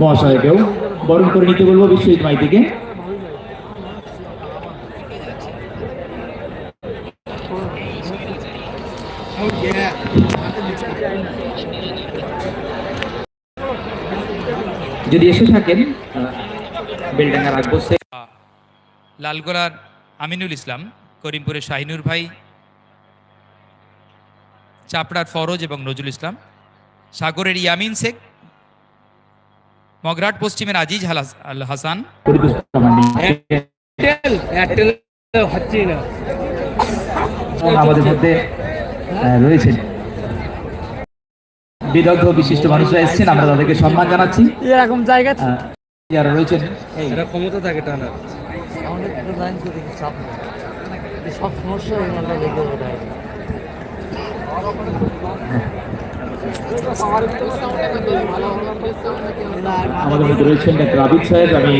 মহাশয়কেও বরণ করে নিতে বলব বিশ্বজিৎ মাইতিকে। যদি এসে থাকেন বেলডাঙ্গা রাখব লালগোলার আমিনুল ইসলাম, করিমপুরের শাহিনুর ভাই, চাপড়ার ফরোজ এবং নজরুল ইসলাম, সাগরের ইয়ামিন শেখ মগরাট পশ্চিমের আজিজ আল হাসান। এবং আমাদের মধ্যে আহ, বিদগ্ধ বিশিষ্ট মানুষরা এসেছেন আমরা তাদেরকে সম্মান জানাচ্ছি। এরকম জায়গা যারা রয়েছেন। ক্ষমতা থাকে টানার। সব সমস্যা আমাদের মধ্যে রয়েছেন ডাক্তার আবিদ সাহেব। আমি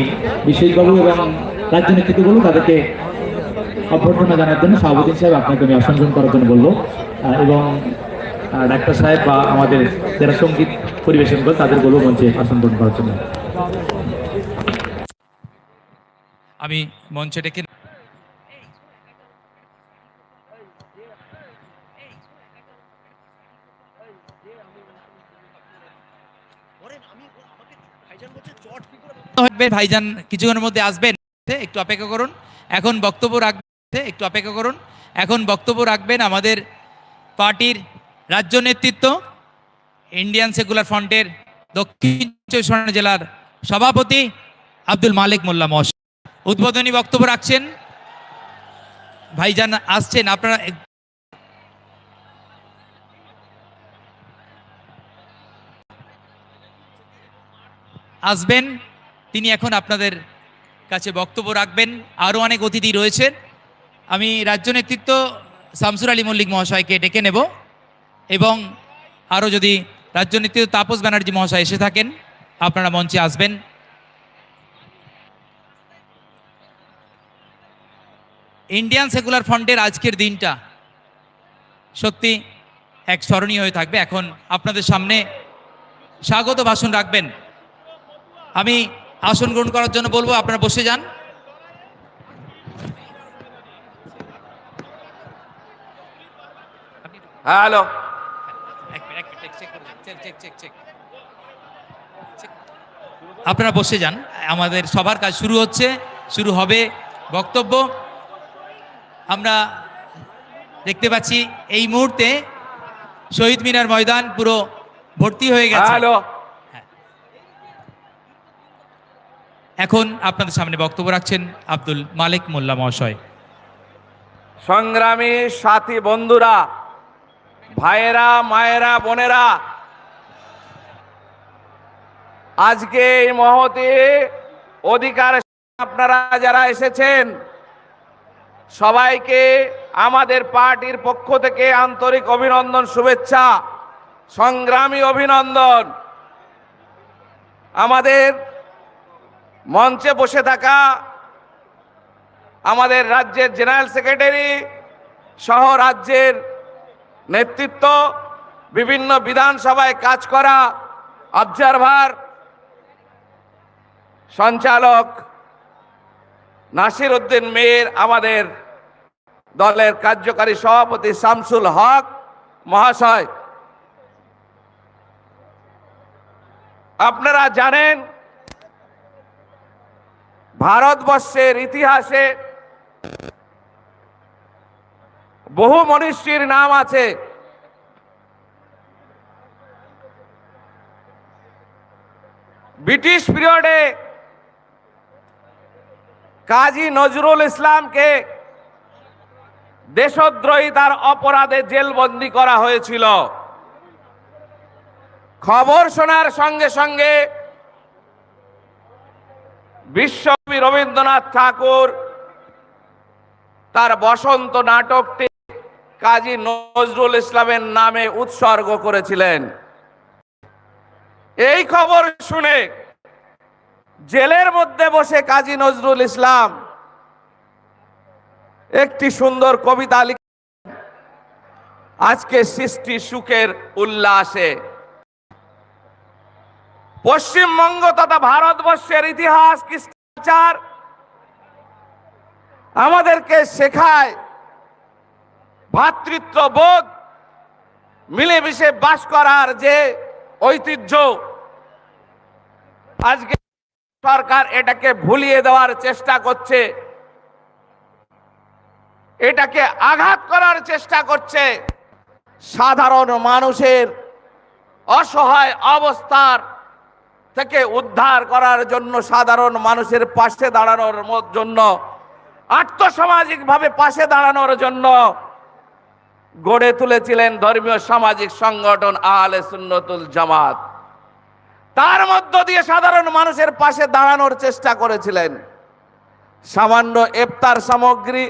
বিশেষবাবু এবং রাজ্য বলব তাদেরকে অভ্যর্থনা জানার জন্য সভাপতি সাহেব আপনাকে আমি গ্রহণ করার জন্য আহ, এবং ডাক্তার সাহেব বা আমাদের যারা সংগীত পরিবেশন করে তাদের বলব মঞ্চে গ্রহণ করার জন্য। আমি মঞ্চে ডেকে থাকবে, ভাইজান কিছুক্ষণের মধ্যে আসবেন। একটু অপেক্ষা করুন। এখন বক্তব্য রাখবেন, একটু অপেক্ষা করুন। এখন বক্তব্য রাখবেন আমাদের পার্টির রাজ্য নেতৃত্ব ইন্ডিয়ান সেকুলার ফ্রন্টের দক্ষিণ চব্বিশ জেলার সভাপতি আব্দুল মালিক মোল্লা মহাশয়। উদ্বোধনী বক্তব্য রাখছেন। ভাইজান আসছেন, আপনারা আসবেন। তিনি এখন আপনাদের কাছে বক্তব্য রাখবেন। আরও অনেক অতিথি রয়েছেন আমি রাজ্য নেতৃত্ব শামসুর আলী মল্লিক মহাশয়কে ডেকে নেব এবং আরও যদি রাজ্য নেতৃত্ব তাপস ব্যানার্জি মহাশয় এসে থাকেন, আপনারা মঞ্চে আসবেন। ইন্ডিয়ান সেকুলার ফ্রন্টের আজকের দিনটা সত্যি এক স্মরণীয় হয়ে থাকবে। এখন আপনাদের সামনে স্বাগত ভাষণ রাখবেন। আমি আসন গ্রহণ করার জন্য বলব আপনারা বসে যান। হ্যালো. আপনারা বসে যান। আমাদের সবার কাজ শুরু হচ্ছে শুরু হবে বক্তব্য। আমরা দেখতে পাচ্ছি এই মুহূর্তে শহীদ মিনার ময়দান পুরো ভর্তি হয়ে গেছে। হ্যালো। এখন আপনাদের সামনে বক্তব্য রাখছেন আব্দুল মালিক মোল্লা মহাশয়। সংগ্রামী সাথী বন্ধুরা, ভাইয়েরা, মায়েরা, বোনেরা, আজকে এই মহতে অধিকার আপনারা যারা এসেছেন, সবাইকে আমাদের পার্টির পক্ষ থেকে আন্তরিক অভিনন্দন, শুভেচ্ছা, সংগ্রামী অভিনন্দন। আমাদের মঞ্চে বসে থাকা আমাদের রাজ্যের জেনারেল সেক্রেটারি সহ রাজ্যের নেতৃত্ব, বিভিন্ন বিধানসভায় কাজ করা অবজারভার, সঞ্চালক নাসির উদ্দিন মেয়ের আমাদের দলের কার্যকারী সভাপতি শামসুল হক মহাশয়। আপনারা জানেন ভারতবর্ষের ইতিহাসে বহু মনীষীর নাম আছে। ব্রিটিশ পিরিয়ডে কাজী নজরুল ইসলামকে দেশদ্রোহিতার অপরাধে জেলবন্দি করা হয়েছিল। খবর শোনার সঙ্গে সঙ্গে বিশ্বকবি রবীন্দ্রনাথ ঠাকুর, তার বসন্ত নাটকটি কাজী নজরুল ইসলামের নামে উৎসর্গ করেছিলেন। এই খবর শুনে জেলের মধ্যে বসে কাজী নজরুল ইসলাম একটি সুন্দর কবিতা লিখ আজকে সৃষ্টি সুখের উল্লাসে। পশ্চিমবঙ্গ তথা ভারতবর্ষের ইতিহাস কৃষ্টাচার আমাদেরকে শেখায় ভ্রাতৃত্ববোধ মিলেমিশে বাস করার যে ঐতিহ্য। আজকে সরকার এটাকে ভুলিয়ে দেওয়ার চেষ্টা করছে। এটাকে আঘাত করার চেষ্টা করছে। সাধারণ মানুষের অসহায় অবস্থার থেকে উদ্ধার করার জন্য সাধারণ মানুষের পাশে দাঁড়ানোর জন্য, আর্থসামাজিকভাবে পাশে দাঁড়ানোর জন্য গড়ে তুলেছিলেন ধর্মীয় সামাজিক সংগঠন আহলে সুন্নতুল জামাত। তার মধ্য দিয়ে সাধারণ মানুষের পাশে দাঁড়ানোর চেষ্টা করেছিলেন। সামান্য ইফতার সামগ্রী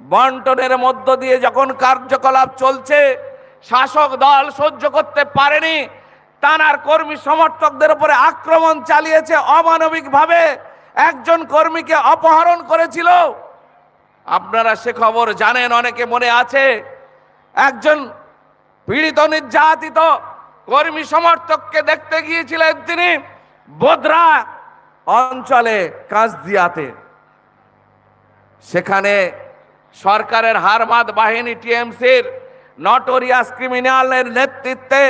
বন্টনের মধ্য দিয়ে যখন কার্যকলাপ চলছে, শাসক দল সহ্য করতে পারেনি তানার কর্মী সমর্থকদের উপরে আক্রমণ চালিয়েছে অমানবিকভাবে। একজন কর্মীকে অপহরণ করেছিল। আপনারা সে খবর জানেন, অনেকে মনে আছে। একজন পীড়িত নির্যাতিত কর্মী সমর্থককে দেখতে গিয়েছিলেন তিনি বোদরা অঞ্চলে কাজদিয়াতে। সেখানে সরকারের হারমাদ বাহিনী টিএমসির নটোরিয়াস ক্রিমিনালের নেতৃত্বে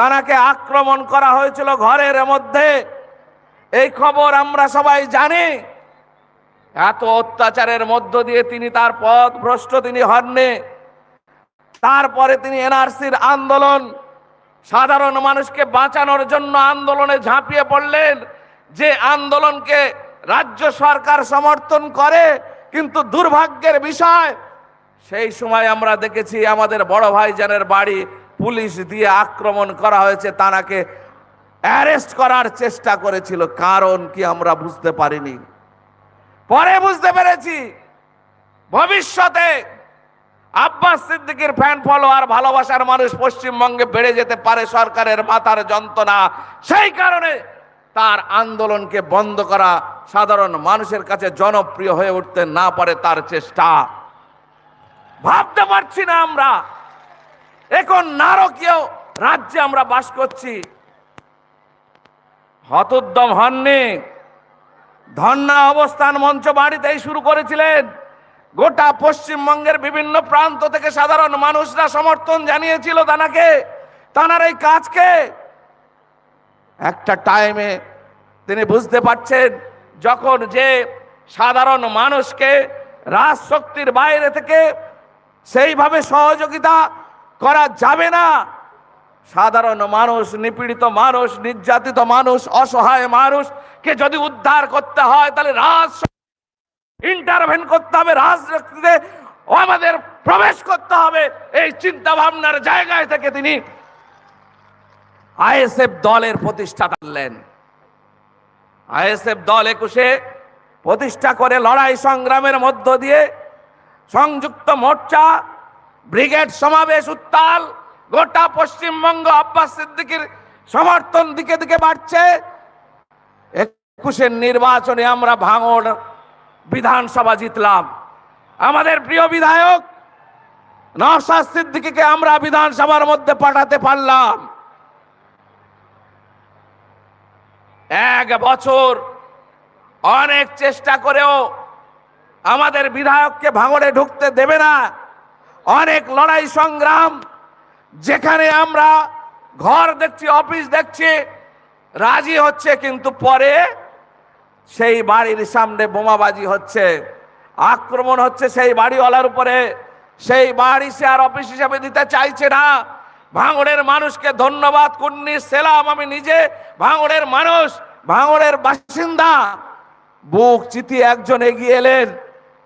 তানাকে আক্রমণ করা হয়েছিল ঘরের মধ্যে। এই খবর আমরা সবাই জানি। এত অত্যাচারের মধ্য দিয়ে তিনি তার পথ ভ্রষ্ট তিনি হননি। তারপরে তিনি এনআরসির আন্দোলন, সাধারণ মানুষকে বাঁচানোর জন্য আন্দোলনে ঝাঁপিয়ে পড়লেন। যে আন্দোলনকে রাজ্য সরকার সমর্থন করে, কিন্তু দুর্ভাগ্যের বিষয়, সেই সময় আমরা দেখেছি আমাদের বড় ভাইজানের বাড়ি পুলিশ দিয়ে আক্রমণ করা হয়েছে তানাকে অ্যারেস্ট করার চেষ্টা করেছিল। কারণ কি আমরা বুঝতে পারিনি। পরে বুঝতে পেরেছি, ভবিষ্যতে আব্বাস সিদ্দিকীর ফ্যান ফলোয়ার ভালোবাসার মানুষ পশ্চিমবঙ্গে বেড়ে যেতে পারে সরকারের মাথার যন্ত্রণা। সেই কারণে তার আন্দোলনকে বন্ধ করা সাধারণ মানুষের কাছে জনপ্রিয় হয়ে উঠতে না পারে তার চেষ্টা। ভাবতে পারছি না আমরা। এখন নারকীয় রাজ্যে আমরা বাস করছি। হতোদ্যম হননি। ধর্ণা অবস্থান মঞ্চ বাড়িতেই শুরু করেছিলেন। গোটা পশ্চিমবঙ্গের বিভিন্ন প্রান্ত থেকে সাধারণ মানুষরা সমর্থন জানিয়েছিল তানাকে। তানার এই কাজকে একটা টাইমে তিনি বুঝতে পারছেন, যখন যে সাধারণ মানুষকে রাজশক্তির বাইরে থেকে সেইভাবে সহযোগিতা করা যাবে না। সাধারণ মানুষ, নিপীড়িত মানুষ, নির্যাতিত মানুষ, অসহায় মানুষকে যদি উদ্ধার করতে হয়, তাহলে রাজ ইন্টারভেন করতে হবে, রাজনীতিতে আমাদের প্রবেশ করতে হবে। এই চিন্তা ভাবনার জায়গায় থেকে তিনি আইএসএফ দলের প্রতিষ্ঠা করলেন। আইএসএফ দল একুশে প্রতিষ্ঠা করে লড়াই সংগ্রামের মধ্য দিয়ে সংযুক্ত মোর্চা ব্রিগেড সমাবেশ উত্তাল, গোটা পশ্চিমবঙ্গ আব্বাস সিদ্দিকির সমর্থন দিকে দিকে বাড়ছে। একুশের নির্বাচনে আমরা ভাঙড় বিধানসভা জিতলাম। আমাদের প্রিয় বিধায়ক নওশাদ সিদ্দিকীকে আমরা বিধানসভার মধ্যে পাঠাতে পারলাম। এক বছর অনেক চেষ্টা করেও আমাদের বিধায়ককে ভাঙড়ে ঢুকতে দেবে না। অনেক লড়াই সংগ্রাম, যেখানে আমরা ঘর দেখছি, অফিস দেখছি, রাজি হচ্ছে, কিন্তু পরে সেই বাড়ির সামনে বোমাবাজি হচ্ছে, আক্রমণ হচ্ছে সেই বাড়িওয়ালার উপরে, সেই বাড়ি সে আর অফিস হিসাবে দিতে চাইছে না। ভাঙড়ের মানুষকে ধন্যবাদ, কুন্নি সেলাম, আমি নিজে ভাঙড়ের মানুষ, ভাঙড়ের বাসিন্দা। বুক চিতিয়ে একজন এগিয়ে এলেন,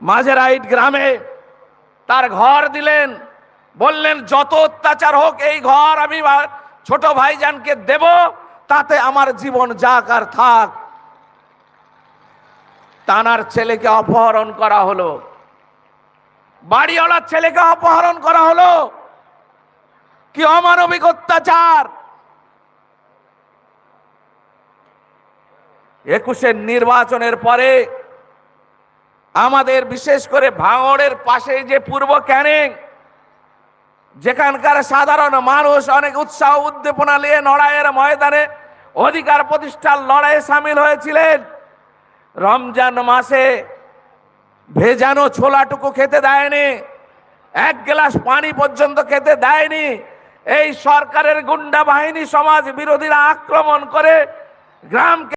মাঝেরাইট গ্রামে তার ঘর দিলেন। বললেন, যত অত্যাচার হোক, এই ঘর আমি ছোট ভাইজানকে দেব, তাতে আমার জীবন যাক আর থাক। তানার ছেলেকে অপহরণ করা হলো। বাড়িওয়ালার ছেলেকে অপহরণ করা হলো। কি অমানবিক অত্যাচার! একুশের নির্বাচনের পরে আমাদের বিশেষ করে ভাঙড়ের পাশে যে পূর্ব ক্যানিং, যেখানকার সাধারণ মানুষ অনেক উৎসাহ উদ্দীপনা নিয়ে লড়াইয়ের ময়দানে অধিকার প্রতিষ্ঠার লড়াইয়ে সামিল হয়েছিলেন। রমজান মাসে ভেজানো ছোলাটুকু খেতে দেয়নি, এক গ্লাস পানি পর্যন্ত খেতে দেয়নি। এই সরকারের গুন্ডা বাহিনী সমাজ বিরোধীরা আক্রমণ করে গ্রামকে